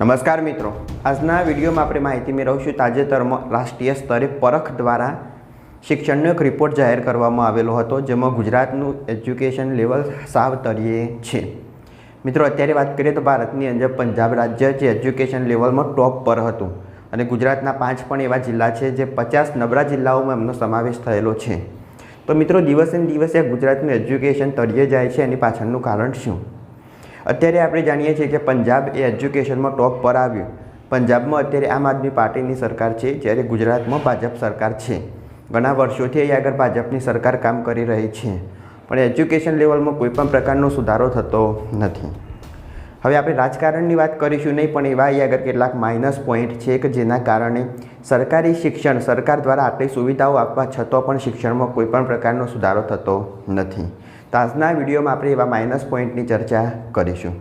નમસ્કાર મિત્રો. આજના વિડીયોમાં આપણે માહિતી મેળવશું તાજેતરમાં રાષ્ટ્રીય સ્તરે પરખ દ્વારા શિક્ષણનો એક રિપોર્ટ જાહેર કરવામાં આવેલો હતો, જેમાં ગુજરાતનું એજ્યુકેશન લેવલ સાવ તરીએ છે. મિત્રો, અત્યારે વાત કરીએ તો ભારતની અંદર પંજાબ રાજ્ય જે એજ્યુકેશન લેવલમાં ટોપ પર હતું અને ગુજરાતના પાંચ પણ એવા જિલ્લા છે જે પચાસ નબળા જિલ્લાઓમાં એમનો સમાવેશ થયેલો છે. તો મિત્રો, દિવસે ને દિવસે ગુજરાતનું એજ્યુકેશન તળિયે જાય છે, એની પાછળનું કારણ શું? અત્યારે આપણે જાણીએ છીએ કે પંજાબ એ એજ્યુકેશનમાં ટોપ પર આવ્યું. પંજાબમાં અત્યારે આમ આદમી પાર્ટીની સરકાર છે, જ્યારે ગુજરાતમાં ભાજપ સરકાર છે. ઘણા વર્ષોથી અહીં આગળ ભાજપની સરકાર કામ કરી રહી છે. પણ એજ્યુકેશન લેવલમાં કોઈપણ પ્રકારનો સુધારો થતો નથી. હવે આપણે રાજકારણની વાત કરીશું નહીં, પણ એવા અહીં આગળ કેટલાક માઇનસ પોઈન્ટ છે કે જેના કારણે સરકારી શિક્ષણ, સરકાર દ્વારા આટલી સુવિધાઓ આપવા છતાં પણ શિક્ષણમાં કોઈ પણ પ્રકારનો સુધારો થતો નથી. તો આજના વિડીયોમાં આપણે એવા માઇનસ પોઈન્ટની ચર્ચા કરીશું.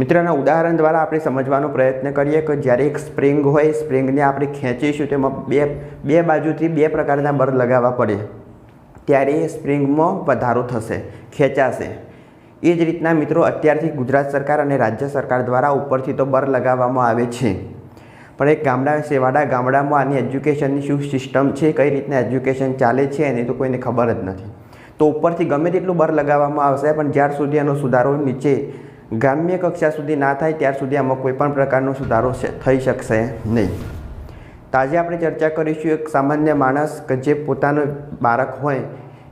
મિત્રના ઉદાહરણ દ્વારા આપણે સમજવાનો પ્રયત્ન કરીએ કે જ્યારે એક સ્પ્રિંગ હોય સ્પ્રિંગને આપણે ખેંચીશું, તેમાં બે બે બાજુથી બે પ્રકારના બર લગાવવા પડે. ત્યારે એ સ્પ્રિંગમાં વધારો થશે, ખેંચાશે. એ જ રીતના મિત્રો અત્યારથી ગુજરાત સરકાર અને રાજ્ય સરકાર દ્વારા ઉપરથી તો બર લગાવવામાં આવે છે. પણ એક ગામડા, સેવાડા ગામડામાં આની એજ્યુકેશનની શું સિસ્ટમ છે, કઈ રીતના એજ્યુકેશન ચાલે છે, એની તો કોઈને ખબર જ નથી. તો ઉપરથી ગમે તેટલું બર લગાવવામાં આવશે, પણ જ્યાર સુધી એનો સુધારો નીચે ગ્રામ્ય કક્ષા સુધી ના થાય, ત્યાર સુધી આમાં કોઈ પણ પ્રકારનો સુધારો થઈ શકશે નહીં. તો આજે આપણે ચર્ચા કરીશું એક સામાન્ય માણસ કે જે પોતાનું બાળક હોય,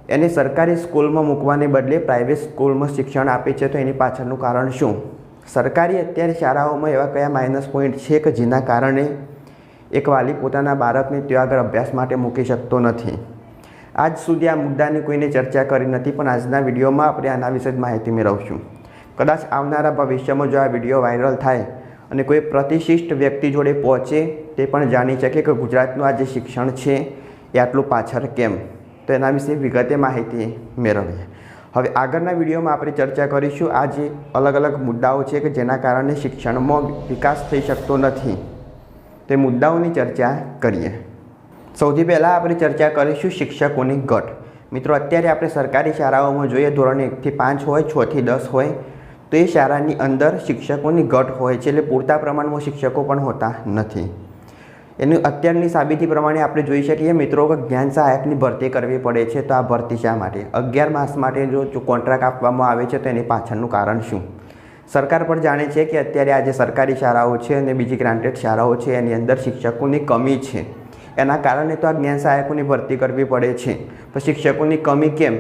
એને સરકારી સ્કૂલમાં મૂકવાને બદલે પ્રાઇવેટ સ્કૂલમાં શિક્ષણ આપે છે, તો એની પાછળનું કારણ શું? સરકારી અત્યારે શાળાઓમાં એવા કયા માઇનસ પોઈન્ટ છે કે જેના કારણે એક વાલી પોતાના બાળકને ત્યાં આગળ અભ્યાસ માટે મૂકી શકતો નથી? આજ સુધી આ મુદ્દાની કોઈને ચર્ચા કરી નથી, પણ આજના વિડીયોમાં આપણે આના વિશે જ માહિતી મેળવશું. કદાચ આવનારા ભવિષ્યમાં જો આ વીડિયો વાયરલ થાય અને કોઈ પ્રતિશિષ્ટ વ્યક્તિ જોડે પહોંચે, તે પણ જાણી શકે કે ગુજરાતનું આ જે શિક્ષણ છે, એ આટલું પાછળ કેમ? તો એના વિશે વિગતે માહિતી મેળવીએ. હવે આગળના વિડીયોમાં આપણે ચર્ચા કરીશું આ જે અલગ અલગ મુદ્દાઓ છે કે જેના કારણે શિક્ષણમાં વિકાસ થઈ શકતો નથી. તે મુદ્દાઓની ચર્ચા કરીએ. સૌથી પહેલાં આપણે ચર્ચા કરીશું શિક્ષકોની ઘટ. મિત્રો, અત્યારે આપણે સરકારી શાળાઓમાં જોઈએ, ધોરણ એકથી પાંચ હોય છથી દસ હોય, તો એ શાળાની અંદર શિક્ષકોની ઘટ હોય છે, એટલે પૂરતા પ્રમાણમાં શિક્ષકો પણ હોતા નથી. એની અત્યારની સાબિતી પ્રમાણે આપણે જોઈ શકીએ, મિત્રો, કે જ્ઞાન સહાયકની ભરતી કરવી પડે છે, તો આ ભરતી શા માટે? અગિયાર માસ માટે જો કોન્ટ્રાક્ટ આપવામાં આવે છે, તો એની પાછળનું કારણ શું? સરકાર પણ જાણે છે કે અત્યારે આજે સરકારી શાળાઓ છે અને બીજી ગ્રાન્ટેડ શાળાઓ છે, એની અંદર શિક્ષકોની કમી છે. એના કારણે તો આ જ્ઞાન સહાયકોની ભરતી કરવી પડે છે. તો શિક્ષકોની કમી કેમ?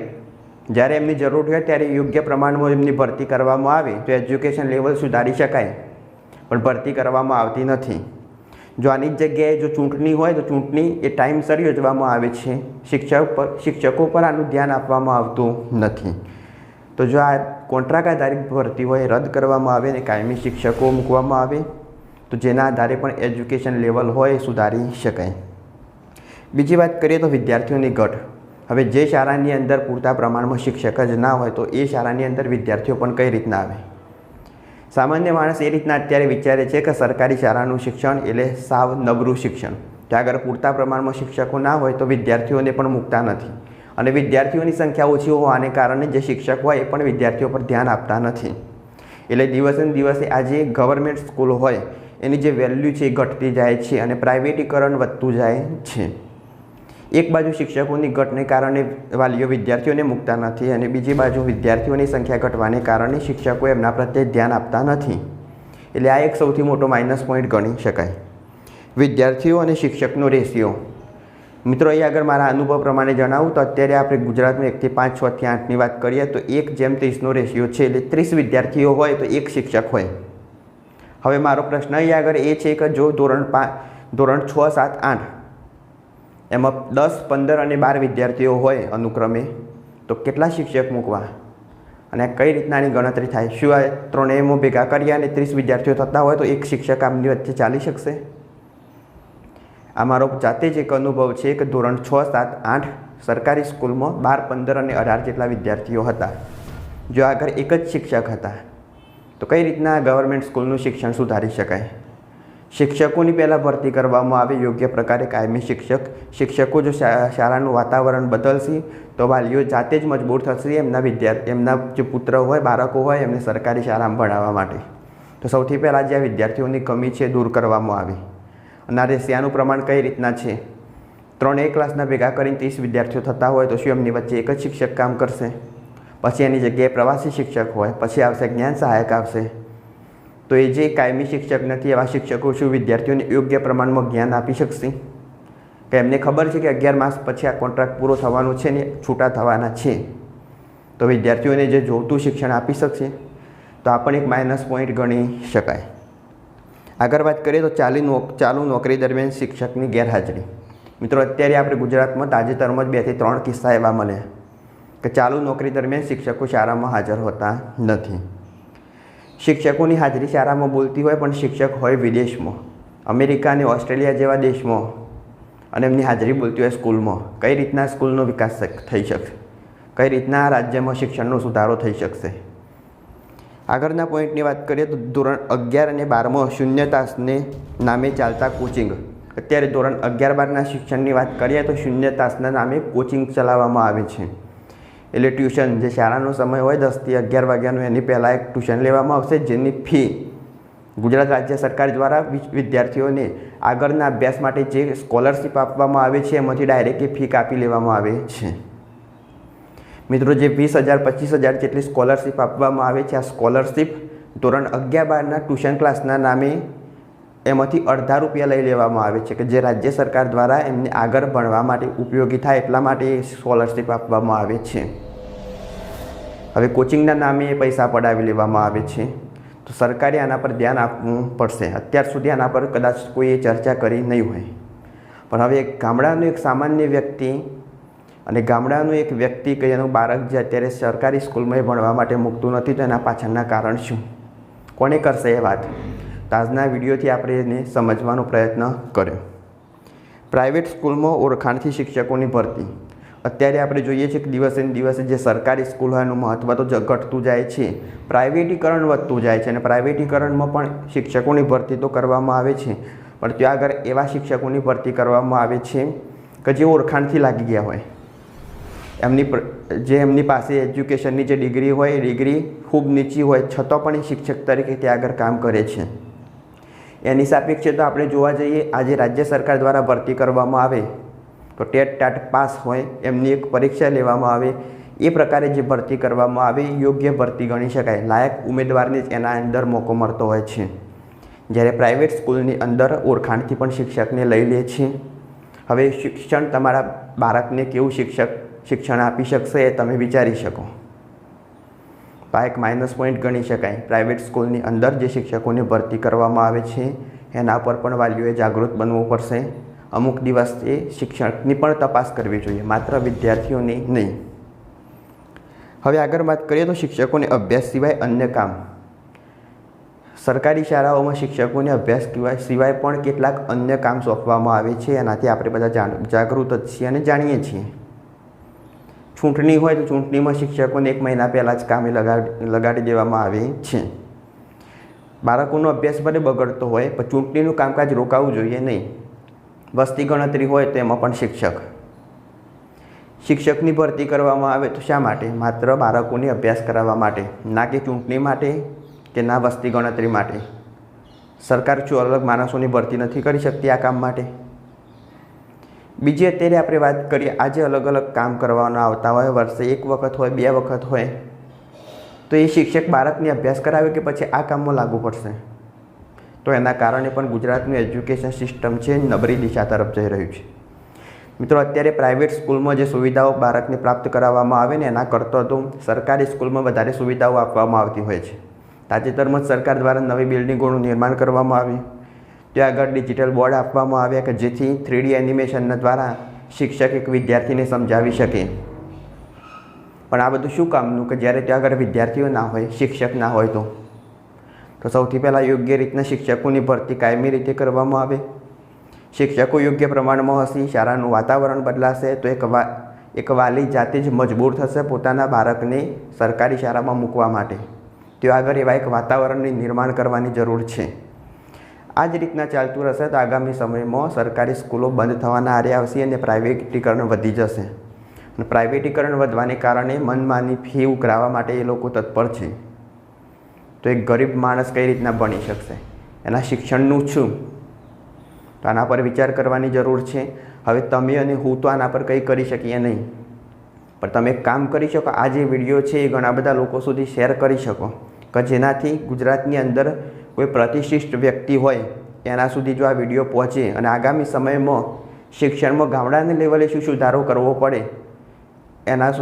જ્યારે એમની જરૂર હોય ત્યારે યોગ્ય પ્રમાણમાં એમની ભરતી કરવામાં આવે તો એજ્યુકેશન લેવલ સુધારી શકાય. પણ ભરતી કરવામાં આવતી નથી. જો આની જગ્યાએ જો ચૂંટણી હોય તો ચૂંટણી એ ટાઈમસર યોજવામાં આવે છે. શિક્ષક પર, શિક્ષકો પર આનું ધ્યાન આપવામાં આવતું નથી. તો જો આ કોન્ટ્રાક્ટ આધારિત ભરતી હોય, રદ કરવામાં આવે ને કાયમી શિક્ષકો મૂકવામાં આવે, તો જેના આધારે પણ એજ્યુકેશન લેવલ હોય સુધારી શકાય. બીજી વાત કરીએ તો વિદ્યાર્થીઓની ઘટ હવે જે શાળાની અંદર પૂરતા પ્રમાણમાં શિક્ષક જ ના હોય તો એ શાળાની અંદર વિદ્યાર્થીઓ પણ કઈ રીતના આવે? સામાન્ય માણસ એ રીતના અત્યારે વિચારે છે કે સરકારી શાળાનું શિક્ષણ એટલે સાવ નબળું શિક્ષણ. ત્યાં આગળ પૂરતા પ્રમાણમાં શિક્ષકો ના હોય તો વિદ્યાર્થીઓને પણ મૂકતા નથી. અને વિદ્યાર્થીઓની સંખ્યા ઓછી હોવાને કારણે જે શિક્ષક હોય એ પણ વિદ્યાર્થીઓ પર ધ્યાન આપતા નથી. એટલે દિવસે દિવસે જે ગવર્મેન્ટ સ્કૂલ હોય, એની જે વેલ્યુ છે એ ઘટતી જાય છે અને પ્રાઇવેટીકરણ વધતું જાય છે. એક બાજુ શિક્ષકોની ઘટને કારણે વાલીઓ વિદ્યાર્થીઓને મૂકતા નથી અને બીજી બાજુ વિદ્યાર્થીઓની સંખ્યા ઘટવાને કારણે શિક્ષકો એમના પ્રત્યે ધ્યાન આપતા નથી. એટલે આ એક સૌથી મોટો માઇનસ પોઈન્ટ ગણી શકાય. વિદ્યાર્થીઓ અને શિક્ષકનો રેશિયો મિત્રો, અહીં આગળ મારા અનુભવ પ્રમાણે જણાવું તો અત્યારે આપણે ગુજરાતમાં એકથી પાંચ છથી આઠની વાત કરીએ તો એક જેમ ત્રીસનો રેશિયો છે. એટલે ત્રીસ વિદ્યાર્થીઓ હોય તો એક શિક્ષક હોય. હવે મારો પ્રશ્ન અહીં આગળ એ છે કે જો ધોરણ પાંચ ધોરણ છ, સાત, આઠ એમાં દસ, પંદર અને બાર વિદ્યાર્થીઓ હોય અનુક્રમે, તો કેટલા શિક્ષક મૂકવા? અને કઈ રીતનાની ગણતરી થાય? શું આ ત્રણેયમાં ભેગા કરીએ અને ત્રીસ વિદ્યાર્થીઓ થતા હોય, તો એક શિક્ષક આમની વચ્ચે ચાલી શકશે? આ મારો જાતે જ એક અનુભવ છે કે ધોરણ છ, સાત, આઠ સરકારી સ્કૂલમાં બાર, પંદર અને અઢાર જેટલા વિદ્યાર્થીઓ હતા. જો આગળ એક જ શિક્ષક હતા, તો કઈ રીતના ગવર્મેન્ટ સ્કૂલનું શિક્ષણ સુધારી શકાય? શિક્ષકોની પહેલાં ભરતી કરવામાં આવે યોગ્ય પ્રકારે કાયમી શિક્ષક, શિક્ષકો જો શાળાનું વાતાવરણ બદલશે, તો વાલીઓ જાતે જ મજબૂર થશે એમના વિદ્યાર્થી એમના જે પુત્ર હોય, બાળકો હોય, એમને સરકારી શાળામાં ભણાવવા માટે. તો સૌથી પહેલાં જે વિદ્યાર્થીઓની કમી છે દૂર કરવામાં આવે. અને આ રેશિયાનું પ્રમાણ કઈ રીતના છે? ત્રણ એક ક્લાસના ભેગા કરીને ત્રીસ વિદ્યાર્થીઓ થતા હોય, તો શું એમની વચ્ચે એક જ શિક્ષક કામ કરશે? પછી એની જગ્યાએ પ્રવાસી શિક્ષક હોય, પછી આવશે જ્ઞાન સહાયક આવશે. તો એ જે કાયમી શિક્ષક નથી, એવા શિક્ષકો શું વિદ્યાર્થીઓને યોગ્ય પ્રમાણમાં જ્ઞાન આપી શકશે. કે એમને ખબર છે કે અગિયાર માસ પછી આ કોન્ટ્રાક્ટ પૂરો થવાનો છે ને છૂટા થવાના છે. તો વિદ્યાર્થીઓને જે જોતું શિક્ષણ આપી શકશે, તો આ પણ એક માઇનસ પોઈન્ટ ગણી શકાય. આગળ વાત કરીએ તો ચાલી નોક, ચાલુ નોકરી દરમિયાન શિક્ષકની ગેરહાજરી. મિત્રો, અત્યારે આપણે ગુજરાતમાં તાજેતરમાં જ બેથી ત્રણ કિસ્સા એવા મળ્યા કે ચાલુ નોકરી દરમિયાન શિક્ષકો શાળામાં હાજર હોતા નથી. શિક્ષકોની હાજરી શાળામાં બોલતી હોય પણ શિક્ષક હોય વિદેશમાં અમેરિકા અને ઓસ્ટ્રેલિયા જેવા દેશમાં અને એમની હાજરી બોલતી હોય સ્કૂલમાં. કઈ રીતના સ્કૂલનો વિકાસ થઈ શકશે? કઈ રીતના રાજ્યમાં શિક્ષણનો સુધારો થઈ શકશે? આગળના પોઈન્ટની વાત કરીએ તો ધોરણ અગિયાર અને બારમાં શૂન્યતાસને નામે ચાલતા કોચિંગ. અત્યારે ધોરણ અગિયાર બારના શિક્ષણની વાત કરીએ તો શૂન્ય તાસના નામે કોચિંગ ચલાવવામાં આવે છે. એટલે ટ્યુશન જે શાળાનો સમય હોય દસથી અગિયાર વાગ્યાનું, એની પહેલાં એક ટ્યુશન લેવામાં આવશે, જેની ફી ગુજરાત રાજ્ય સરકાર દ્વારા વિદ્યાર્થીઓને આગળના અભ્યાસ માટે જે સ્કોલરશિપ આપવામાં આવે છે, એમાંથી ડાયરેક્ટ ફી કાપી લેવામાં આવે છે. મિત્રો, જે વીસ હજાર, પચીસ હજાર જેટલી સ્કોલરશિપ આપવામાં આવે છે, આ સ્કોલરશિપ ધોરણ અગિયાર બારના ટ્યુશન ક્લાસના નામે એમાંથી અડધા રૂપિયા લઈ લેવામાં આવે છે કે જે રાજ્ય સરકાર દ્વારા એમને આગળ ભણવા માટે ઉપયોગી થાય એટલા માટે સ્કોલરશીપ આપવામાં આવે છે. હવે કોચિંગના નામે એ પૈસા પડાવી લેવામાં આવે છે. તો સરકારે આના પર ધ્યાન આપવું પડશે. અત્યાર સુધી આના પર કદાચ કોઈએ ચર્ચા કરી નહીં હોય. પણ હવે એક ગામડાનો એક સામાન્ય વ્યક્તિ અને ગામડાનું એક વ્યક્તિ કે જેનું બાળક જે અત્યારે સરકારી સ્કૂલમાં ભણવા માટે મૂકતું નથી તો એના પાછળના કારણ શું? કોને કરશે એ વાત? આજના વિડીયોથી આપણે એને સમજવાનો પ્રયત્ન કર્યો. પ્રાઇવેટ સ્કૂલમાં ઓળખાણથી શિક્ષકોની ભરતી. અત્યારે આપણે જોઈએ છીએ કે દિવસે દિવસે જે સરકારી સ્કૂલ હોય એનું મહત્ત્વ તો ઘટતું જાય છે. પ્રાઇવેટીકરણ વધતું જાય છે અને પ્રાઇવેટીકરણમાં પણ શિક્ષકોની ભરતી તો કરવામાં આવે છે. પણ ત્યાં આગળ એવા શિક્ષકોની ભરતી કરવામાં આવે છે કે જે ઓળખાણથી લાગી ગયા હોય. એમની જે એમની પાસે એજ્યુકેશનની જે ડિગ્રી હોય, એ ડિગ્રી ખૂબ નીચી હોય, છતાં પણ એ શિક્ષક તરીકે ત્યાં આગળ કામ કરે છે. એની સાપેક્ષે તો આપણે જોવા જઈએ, આજે રાજ્ય સરકાર દ્વારા ભરતી કરવામાં આવે, તો ટેટ ટાટ પાસ હોય, એમની એક પરીક્ષા લેવામાં આવે, એ પ્રકારે જે ભરતી કરવામાં આવે, યોગ્ય ભરતી ગણી શકાય. લાયક ઉમેદવારને જ એના અંદર મોકો મળતો હોય છે. જ્યારે પ્રાઇવેટ સ્કૂલની અંદર ઓળખાણથી પણ શિક્ષકને લઈ લે છે. હવે શિક્ષણ તમારા બાળકને કેવું શિક્ષક, શિક્ષણ આપી શકશે એ તમે વિચારી શકો. તો આ એક માઇનસ પોઈન્ટ ગણી શકાય. પ્રાઇવેટ સ્કૂલની અંદર જે શિક્ષકોની ભરતી કરવામાં આવે છે, એના પર પણ વાલીઓએ જાગૃત બનવું પડશે. અમુક દિવસ એ શિક્ષકની પણ તપાસ કરવી જોઈએ, માત્ર વિદ્યાર્થીઓની નહીં. હવે આગળ વાત કરીએ તો શિક્ષકોને અભ્યાસ સિવાય અન્ય કામ. સરકારી શાળાઓમાં શિક્ષકોને અભ્યાસ સિવાય પણ કેટલાક અન્ય કામ સોંપવામાં આવે છે, એનાથી આપણે બધા જાગૃત જ છીએ અને જાણીએ છીએ. ચૂંટણી હોય તો ચૂંટણીમાં શિક્ષકોને એક મહિના પહેલાં જ કામે લગાડી લગાડી દેવામાં આવે છે. બાળકોનો અભ્યાસ ભલે બગડતો હોય, પણ ચૂંટણીનું કામકાજ રોકાવું જોઈએ નહીં. વસ્તી ગણતરી હોય તો એમાં પણ શિક્ષક. શિક્ષકની ભરતી કરવામાં આવે તો શા માટે? માત્ર બાળકોને અભ્યાસ કરાવવા માટે, ના કે ચૂંટણી માટે કે ના વસ્તી ગણતરી માટે. સરકાર અલગ માણસોની ભરતી નથી કરી શકતી આ કામ માટે? બીજી અત્યારે આપણે વાત કરીએ, આજે અલગ અલગ કામ કરવાના આવતા હોય, વર્ષે એક વખત હોય, બે વખત હોય, તો એ શિક્ષક બાળકને અભ્યાસ કરાવે કે પછી આ કામમાં લાગુ પડશે? તો એના કારણે પણ ગુજરાતનું એજ્યુકેશન સિસ્ટમ છે, નબળી દિશા તરફ જઈ રહ્યું છે. મિત્રો, અત્યારે પ્રાઇવેટ સ્કૂલમાં જે સુવિધાઓ બાળકને પ્રાપ્ત કરાવવામાં આવે ને, એના કરતાં તો સરકારી સ્કૂલમાં વધારે સુવિધાઓ આપવામાં આવતી હોય છે. તાજેતરમાં જ સરકાર દ્વારા નવી બિલ્ડિંગોનું નિર્માણ કરવામાં આવ્યું. ત્યાં આગળ ડિજિટલ બોર્ડ આપવામાં આવ્યા કે જેથી થ્રીડી એનિમેશનના દ્વારા શિક્ષક એક વિદ્યાર્થીને સમજાવી શકે. પણ આ બધું શું કામનું કે જ્યારે ત્યાં આગળ વિદ્યાર્થીઓ ના હોય, શિક્ષક ના હોય તો? તો સૌથી પહેલાં યોગ્ય રીતના શિક્ષકોની ભરતી કાયમી રીતે કરવામાં આવે. શિક્ષકો યોગ્ય પ્રમાણમાં હશે, શાળાનું વાતાવરણ બદલાશે, તો એક વા, એક વાલી જાતે જ મજબૂર થશે પોતાના બાળકને સરકારી શાળામાં મૂકવા માટે. ત્યાં આગળ એવા એક વાતાવરણની નિર્માણ કરવાની જરૂર છે. આ જ રીતના ચાલતું રહેશે તો આગામી સમયમાં સરકારી સ્કૂલો બંધ થવાના આરે આવશે અને પ્રાઇવેટીકરણ વધી જશે. અને પ્રાઇવેટીકરણ વધવાને કારણે મનમાની ફી ઉઘરાવવા માટે એ લોકો તત્પર છે. તો એક ગરીબ માણસ કઈ રીતના ભણી શકશે? એના શિક્ષણનું શું તો આના પર વિચાર કરવાની જરૂર છે. હવે તમે અને હું તો આના પર કંઈ કરી શકીએ નહીં. પણ તમે એક કામ કરી શકો. આ જે વીડિયો છે એ ઘણા બધા લોકો સુધી શેર કરી શકો. કે જેનાથી ગુજરાતની અંદર કોઈ પ્રતિષ્ઠિત વ્યક્તિ હોય, એના સુધી જો આ વીડિયો પહોંચે અને આગામી સમયમાં શિક્ષણમાં ગામડાને લેવલે શું સુધારો કરવો પડે, એના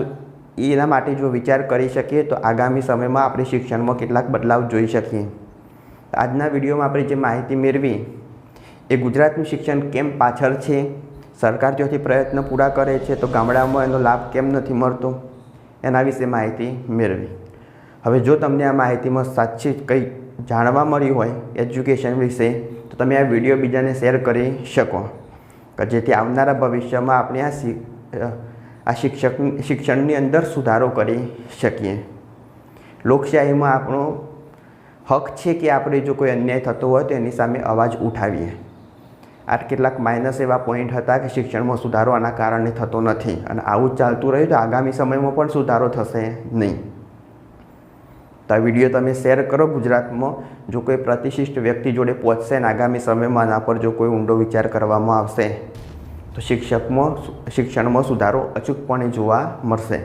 એના માટે જો વિચાર કરી શકીએ, તો આગામી સમયમાં આપણે શિક્ષણમાં કેટલાક બદલાવ જોઈ શકીએ. આજના વિડીયોમાં આપણે જે માહિતી મેળવી, એ ગુજરાતનું શિક્ષણ કેમ પાછળ છે, સરકાર ત્યાંથી પ્રયત્ન પૂરા કરે છે, તો ગામડામાં એનો લાભ કેમ નથી મળતો, એના વિશે માહિતી મેળવી. હવે જો તમને આ માહિતીમાં સાચી કંઈ જાણવા મળ્યું હોય એજ્યુકેશન વિશે, તો તમે આ વીડિયો બીજાને શેર કરી શકો. કે જેથી આવનારા ભવિષ્યમાં આપણે આ આ શિક્ષક, શિક્ષણની અંદર સુધારો કરી શકીએ. લોકશાહીમાં આપણો હક છે કે આપણે જો કોઈ અન્યાય થતો હોય તો એની સામે અવાજ ઉઠાવીએ. આ કેટલાક માઇનસ એવા પોઈન્ટ હતા કે શિક્ષણમાં સુધારો આના કારણે થતો નથી અને આવું જ ચાલતું રહ્યું તો આગામી સમયમાં પણ સુધારો થશે નહીં. તો આ વીડિયો તમે શેર કરો ગુજરાતમાં. જો કોઈ પ્રતિષ્ઠિત વ્યક્તિ જોડે પહોંચશે અને આગામી સમયમાં આના પર જો કોઈ ઊંડો વિચાર કરવામાં આવશે, તો શિક્ષકમાં શિક્ષણમાં સુધારો અચૂકપણે જોવા મળશે.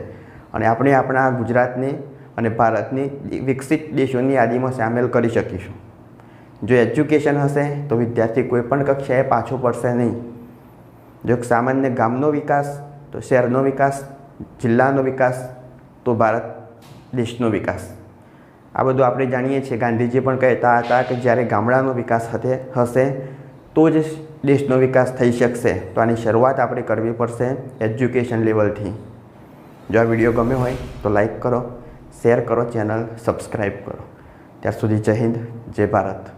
અને આપણે આપણા ગુજરાતને અને ભારતની વિકસિત દેશોની યાદીમાં સામેલ કરી શકીશું. જો એજ્યુકેશન હશે, તો વિદ્યાર્થી કોઈપણ કક્ષાએ પાછો પડશે નહીં. જો સામાન્ય ગામનો વિકાસ, તો શહેરનો વિકાસ, જિલ્લાનો વિકાસ, તો ભારત દેશનો વિકાસ. આ બધું આપણે જાણીએ છીએ. ગાંધીજી પણ કહેતા હતા કે જ્યારે ગામડાનો વિકાસ હશે, તો જ દેશનો વિકાસ થઈ શકશે. તો આની શરૂઆત આપણે કરવી પડશે એજ્યુકેશન લેવલથી. જો આ વીડિયો ગમ્યો હોય, તો લાઈક કરો, શેર કરો, ચેનલ સબસ્ક્રાઈબ કરો. ત્યાર સુધી જય હિન્દ, જય ભારત.